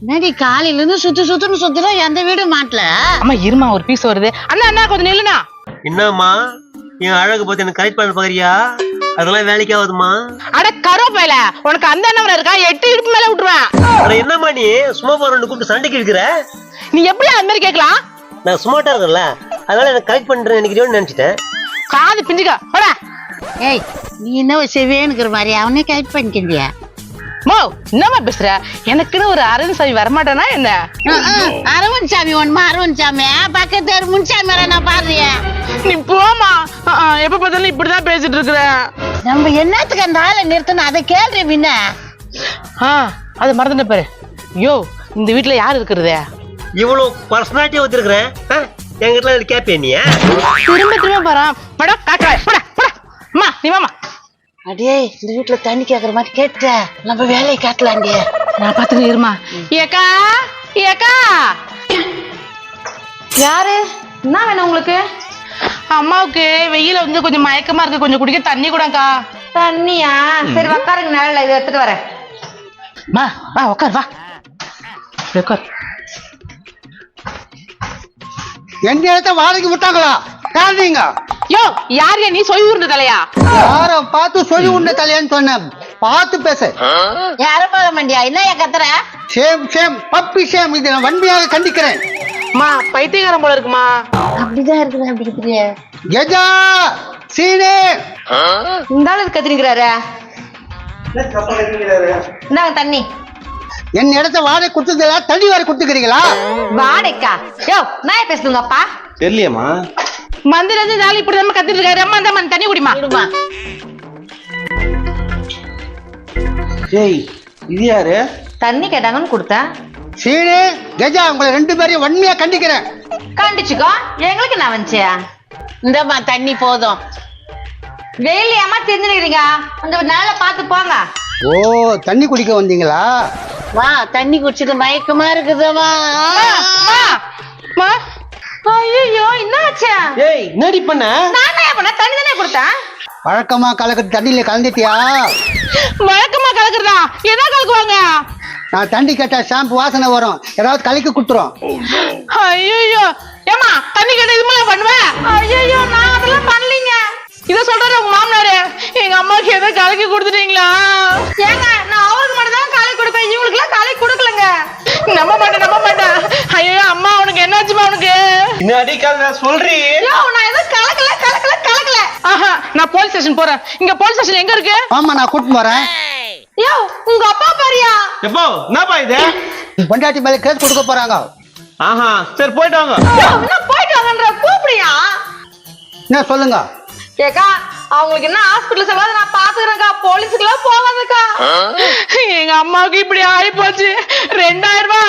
என்னடி காலையில இருந்து சுத்து சுத்துன்னு சுத்துறோம் எந்த வீடு மாட்டல? அம்மா இருமா ஒரு பீஸ் வருது. அண்ணா அண்ணா கொஞ்சம் நில்லுண்ணா. என்னம்மா? என் அழகு பார்த்து எனக்கு கரெக்ட் பண்ண பாக்குறியா அதெல்லாம் வேலைக்கு ஆகுதுமா அட கருவேப்பில. உனக்கு அந்த அண்ணன் இருக்கா? எட்டு இடுப்பு மேல விட்டுருவேன். அட என்னம்மா நீ? சும்மா போறவனு கூப்பிட்டு சண்டைக்கு இருக்கிற? நீ எப்படி அந்த மாதிரி கேட்கலாம்? நான் சும்மாட்டா இருக்கேன்ல. அதனால எனக்கு கரெக்ட் பண்றேன் நினைக்கிறேன்னு நினைச்சிட்டேன். காது பிஞ்சுக்க. போடா. ஏய் நீ என்ன செவேனுக்குற மாதிரி? அவனே கைட் பண்ணிக்கிறியா? மோ என்னம்மா பேசுற? எனக்குன்னு ஒரு அரவிந்த் சாமி வரமாட்டானா என்ன? அரவன் சாமி ஒண்ணுமா அரவன் சாமி. பக்கத்து தெரு முன்சாமி வர நான் பாடுறிய. நீ போமா எப்ப பார்த்தாலும் இப்படிதான் பேசிட்டு இருக்கிற. நம்ம என்னத்துக்கு அந்த ஆளை நிறுத்தணும்? அதை கேள்றி பின்ன. ஆ அது மறந்துட்ட பாரு. யோ இந்த வீட்ல யார் இருக்கிறது? இவ்வளவு பர்சனாலிட்டியா வச்சிருக்கிறேன் என்கிட்ட கேப்பியா நீ திரும்ப திரும்ப பாரா. படா காக்கா போடா போடா. அம்மா நீ வாமா அடே இந்த வீட்டுல தண்ணி கேக்குற மாதிரி கேட்ட. நம்ம வேலையை காட்டலாண்டி நான் பாத்துக்கிறேன் இருமா. ஏக்கா ஏக்கா. யாரு? என்ன வேணும் உங்களுக்கு? அம்மாவுக்கு வெயில வந்து கொஞ்சம் மயக்கமா இருக்கு. கொஞ்சம் குடிக்க தண்ணி கூடக்கா தண்ணியா? சரி உக்காருங்க. நிழல்ல இதை எடுத்துட்டு வரேன். மா வா உட்கார் வா. உட்கார் எந்த இடத்த வாடகைக்கு விட்டாங்களா? காரணீங்க யோ யார் நீ? சொய் ஊர்ந்த தலையா? யார பார்த்து சொல்லி உண்ட தலையான்னு சொன்னேன் பார்த்து பேச. யாரும் போக மாட்டியா? என்ன கத்துற? சேம் சேம் பப்பி சேம் இதை நான் வன்மையாக கண்டிக்கிறேன். மா பைத்தியக்காரன் போல இருக்குமா? அப்படிதான் இருக்குது அப்படி இருக்கிறிய கெஜா சீனே. இந்த ஆளு கத்திரிக்கிறாரு? இந்தாங்க தண்ணி. என் இடத்த வாடகை கொடுத்ததில்ல தண்ணி வேற கொடுத்துக்கிறீங்களா வாடைக்கா. யோ நான் பேசுதுங்க அப்பா தெரியலையம்மா. மந்திர இருந்து ஜாலி இப்படி தான் கத்திட்டு இருக்காரு. அம்மா இந்த தண்ணி குடிமா ஏய் இது யாரு? தண்ணி கேட்டாங்கன்னு கொடுத்தேன் சீனே கெஜா உங்களை ரெண்டு பேரையும் வன்மையா கண்டிக்கிறேன். கண்டிச்சுக்கோ. எங்களுக்கு என்ன வந்துச்சியா? இந்தம்மா தண்ணி போதும். வெயில் ஏமா தெரிஞ்சுக்கிறீங்க அங்க நாளை பார்த்து போங்க. ஓ தண்ணி குடிக்க வந்தீங்களா? வா தண்ணி குடிச்சிட்டு மயக்கமா இருக்குதுமா ஐயோ என்ன ஆச்சு ஏய் என்னடி பண்ண? நான் என்ன பண்ண தண்ணி தானே கொடுத்தேன்? வழக்கமா கலக்கு தண்ணியில கலந்துட்டியா? வழக்கமா கலக்குறதா? என்ன கலக்குவாங்க? நான் தண்ணி கேட்டா ஷாம்பு வாசனை வரும். ஏதாவது கலக்கி கொடுத்துரும். ஐயோ ஏமா தண்ணி கேட்ட இது மாதிரி பண்ணுவேன் ஐயோ நான் அதெல்லாம் பண்ணலீங்க. இத சொல்றாரு உங்க மாமனாரு. எங்க அம்மாக்கு ஏதோ கலக்கி கொடுத்துட்டீங்களா? ஏங்க சொல்றி? யோ நான் எதுவும் கலக்கல கலக்கல கலக்கல. ஆஹா நான் போலீஸ் ஸ்டேஷன் போறேன். இங்க போலீஸ் ஸ்டேஷன் எங்க இருக்கு? ஆமா நான் கூட்டிட்டு போறேன் யோ உங்க அப்பா பாரியா? எப்போ என்னப்பா இது? பொண்டாட்டி மேல கேஸ் கொடுக்க போறாங்க. ஆஹா சரி போயிட்டு வாங்க. யோ என்ன போயிட்டு வாங்கன்ற கூப்பிடியா? என்ன சொல்லுங்க? ஏக்கா அவங்களுக்கு என்ன ஹாஸ்பிட்டல் செலவு நான் பாத்துக்கிறேன்க்கா. போலீஸுக்குலாம் போகாதக்கா. எங்க அம்மாவுக்கு இப்படி போச்சு ரெண்டாயிரம் ரூபாய்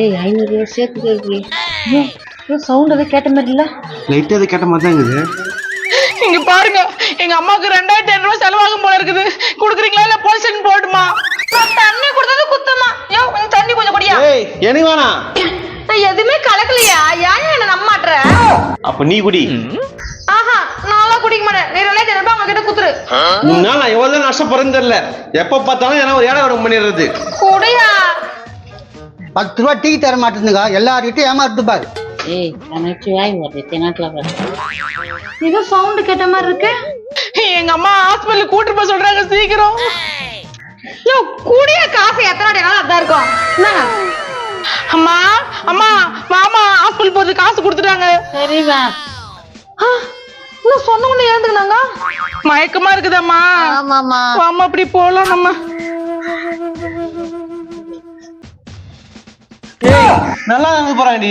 ஏய் ஐநூறு ரூபா சேர்த்து இருக்கு சவுண்ட் எதுவும் கேட்ட மாதிரி இல்ல? லைட்டா அது கேட்ட மாதிரி தான் இருக்குது. இங்க பாருங்க எங்க அம்மாவுக்கு ரெண்டாயிரத்தி ஐநூறு ரூபாய் செலவாகும் போல இருக்குது. குடுக்குறீங்களா இல்ல போலீஸ் ஸ்டேஷன் போட்டுமா நான் தண்ணி கொடுத்தது குத்தமா. யோ கொஞ்சம் தண்ணி கொஞ்சம் குடியா. ஏய் எனக்கு வேணாம் நான் எதுவுமே கலக்கலையா? ஏன் என்ன நம்ப மாட்ற அப்ப நீ குடி. ஆஹா நான்லாம் குடிக்க மாட்டேன். நீ ரெண்டாயிரத்தி ஐநூறு ரூபாய் அவங்க கிட்ட குத்துரு. முன்னாள் நான் எவ்வளவு நஷ்டப்படுறேன்னு தெரியல எப்ப பார்த்தாலும் ஏன்னா ஒரு ஏழை வரம் பண்ணிடுறது. குடியா. பத்து ரூபா டீ தர மாட்டேங்குங்க எல்லார்கிட்டயும் ஏமாத்து பாரு. ஏய் நினைச்சு வாய் வருது தென்னாட்டுல பாரு. ஏதோ சவுண்ட் கேட்ட மாதிரி இருக்கு. எங்க அம்மா ஹாஸ்பிட்டல் கூட்டு போக சொல்றாங்க சீக்கிரம். யோ கூடிய காசு எத்தனை நாள் அதான் இருக்கும். என்னங்க அம்மா அம்மா வாமா ஹாஸ்பிட்டல் போறது காசு கொடுத்துட்டாங்க. சரிவா இன்னும் சொன்ன உடனே எழுந்துக்கினாங்க மயக்கமா இருக்குதம்மா. ஆமாமா வாமா அப்படி போலாம் நம்ம. நல்லா வந்து போறாங்கடி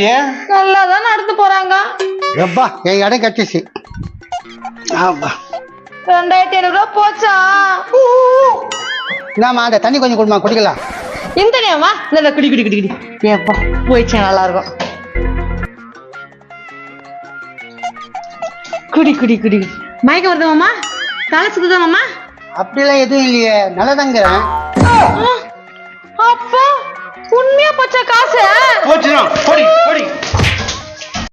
நல்லா தான் நடந்து போறாங்க. எப்பா என் இடம் கட்டிச்சு. ஆமா. ரெண்டாயிரத்தி ஐநூறு ரூபாய் போச்சா? என்னம்மா அந்த தண்ணி கொஞ்சம் கொடுமா குடிக்கலாம். இந்த நேமா இந்த குடி குடி குடி குடி. ஏப்பா போயிடுச்சு நல்லா இருக்கும் குடி குடி குடி. மயக்க வருது மாமா தலை சுத்துதா மாமா அப்படிலாம் எதுவும் இல்லையே நல்லதாங்கிறேன். அப்பா. உண்மையா போச்சா காசு போச்சுதான் போடி போடி.